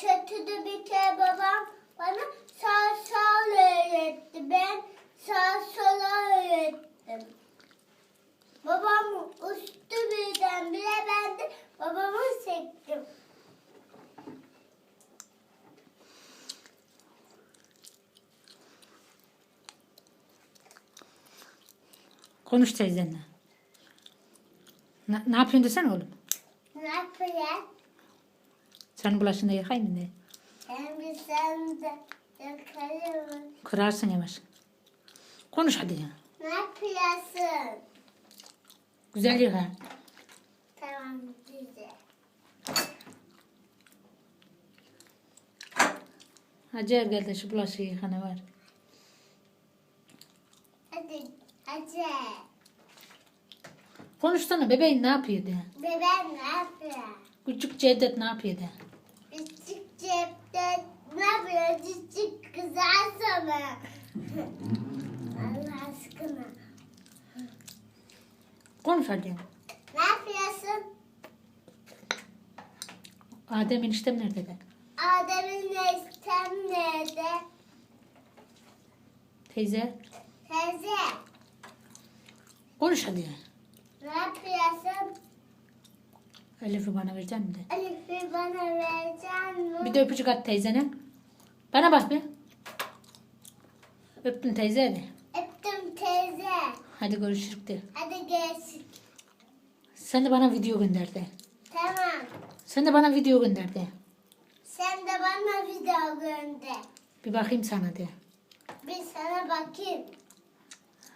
Çatıda bir kere babam bana sağ sol öğretti. Ben sağ sola öğrettim. Babam uçtu birdenbire ben de babamı sektim. Konuş teyzenle. Ne, ne yapıyorsun desene oğlum? Ne yapıyorsun? Senin bulaşını yıkayayım mı? Hem bir sen de yakarım. Kırarsın yavaş. Konuş hadi ya. Ne yapıyorsun? Güzel yıka. Tamam güzel. Hacer geldi şu bulaşığı yıka ne var. Hadi hadi. Konuşsana bebeğin ne yapıyor de. Bebeğim ne yapıyor? Küçük Cevdet ne yapıyor de. Yapıyor? Küçük güzel sana. Allah aşkına. Konuş hadi. Ne yapıyorsun? Adem eniştem nerede de. Adem'in nestem nerede? Teyze. Teyze Konuş hadi ne yapıyorsun? Elif'i bana vereceksin mi de. Elif'i bana vereceksin mi? Bir de öpücük at teyzene. Bana bak bir. Öptün teyze hadi. Öptüm teyze. Hadi görüşürüz de. Hadi gelsin. Sen de bana video gönder de. Tamam. Sen de bana video gönder de. Sen de bana video gönder. Bir bakayım sana de. Bir sana bakayım.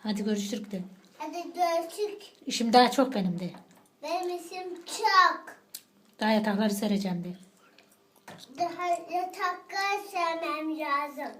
Hadi görüşürüz de. Hadi görüşürüz. İşim daha çok benim de. Benim işim çok. Daha yatakları sereceğim de. Daha yataklar sevmem lazım.